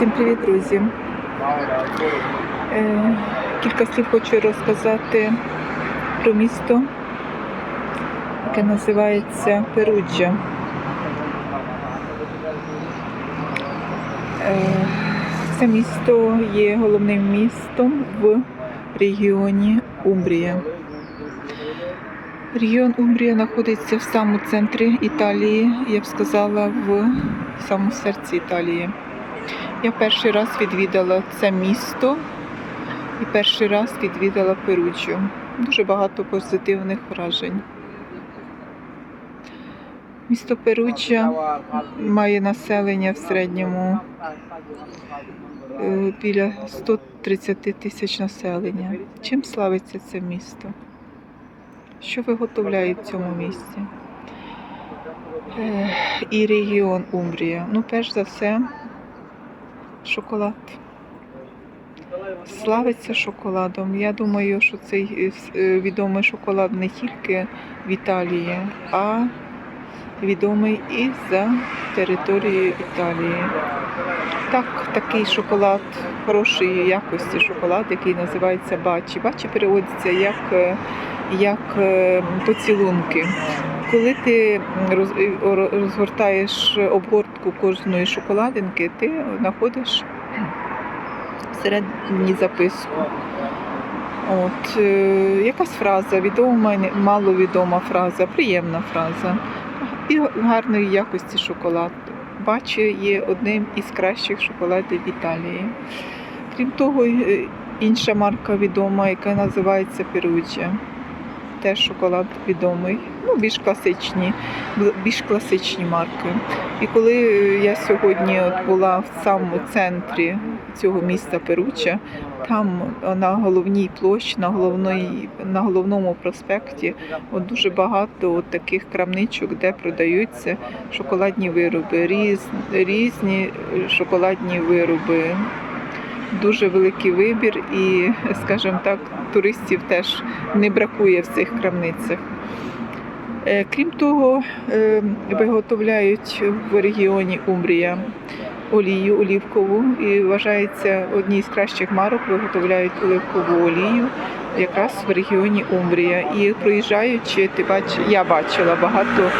Всім привіт, друзі! Е, Кілька слів хочу розказати про місто, яке називається Перуджа. Е, Це місто є головним містом в регіоні Умбрія. Регіон Умбрія знаходиться в самому центрі Італії, я б сказала, в самому серці Італії. Я перший раз відвідала це місто і перший раз відвідала Перуджу. Дуже багато позитивних вражень. Місто Перуджа має населення в середньому е, біля 130 тисяч населення. Чим славиться це місто? Що виготовляють в цьому місті? Е, І регіон Умбрія. Ну, перш за все, шоколад. Славиться шоколадом. Я думаю, що цей е, відомий шоколад не тільки в Італії, а відомий і за територією Італії. Так, такий шоколад хорошої якості шоколад, який називається бачі. Бачі переводиться як, е, як е, поцілунки. Коли ти розгортаєш обгортку кожної шоколадинки, ти знаходиш всередині записку. От, е, якась фраза, відома, маловідома фраза, приємна фраза. І гарної якості шоколад. Бачу, є одним із кращих шоколадів в Італії. Крім того, е, інша марка відома, яка називається Перуджа. Теж шоколад відомий, ну більш класичні, більш класичні марки. І коли я сьогодні от була в самому центрі цього міста Перуча, там на головній площі, на головній, на головному проспекті, от дуже багато от таких крамничок, де продаються шоколадні вироби, різ, різні шоколадні вироби. Дуже великий вибір, і, скажімо так, туристів теж не бракує в цих крамницях. Е, Крім того, е, виготовляють в регіоні Умбрія олію олівкову і вважається одній з кращих марок виготовляють оливкову олію якраз в регіоні Умбрія. І проїжджаючи, ти бач, я бачила багато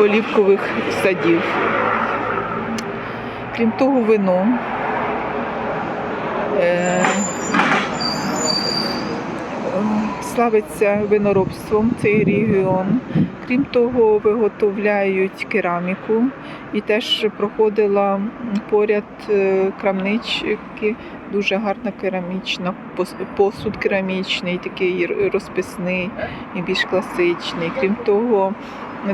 олівкових садів. Крім того, вино. Е, Славиться виноробством цей регіон. Крім того, виготовляють кераміку і теж проходила поряд е, крамнички, дуже гарна керамічна, посуд керамічний, такий розписний і більш класичний. Крім того,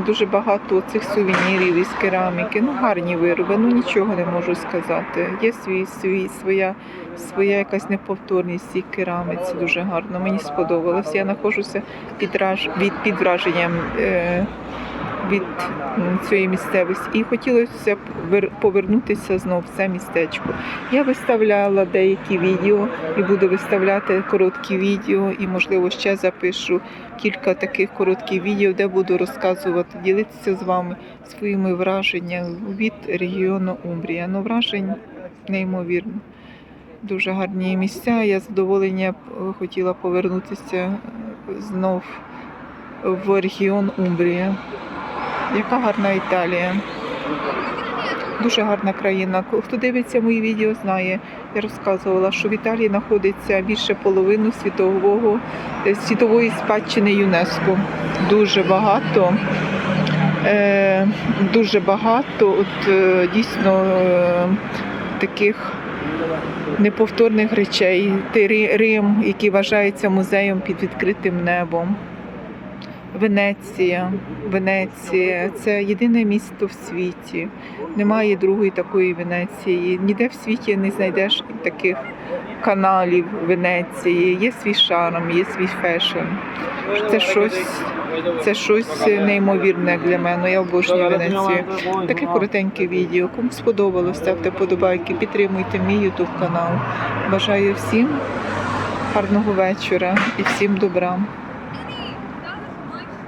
дуже багато цих сувенірів із кераміки. Ну, гарні вироби, ну нічого не можу сказати. Є свій, свій своя, своя якась неповторність цій кераміці, дуже гарно. Мені сподобалось. Я знаходжуся під, під враженням. Е, від цієї місцевості і хотілося б повернутися знову в це містечко. Я виставляла деякі відео і буду виставляти короткі відео, і можливо ще запишу кілька таких коротких відео, де буду розказувати, ділитися з вами своїми враженнями від регіону Умбрія. Ну, вражень неймовірно. Дуже гарні місця. Я задоволення е, хотіла повернутися е, знов в регіон Умбрія. Яка гарна Італія. Дуже гарна країна. Хто дивиться мої відео, знає. Я розказувала, що в Італії знаходиться більше половини світового, е, світової спадщини ЮНЕСКО. Дуже багато. Е, дуже багато от, е, дійсно е, таких неповторних речей. Рим, який вважається музеєм під відкритим небом. Венеція. Венеція це єдине місто в світі. Немає другої такої Венеції. Ніде в світі не знайдеш таких каналів Венеції. Є свій шарм, є свій фешн. Це щось, це щось неймовірне для мене. Я обожнюю Венецію. Таке коротеньке відео. Кому сподобалось, ставте подобайки, підтримуйте мій ютуб канал. Бажаю всім гарного вечора і всім добра.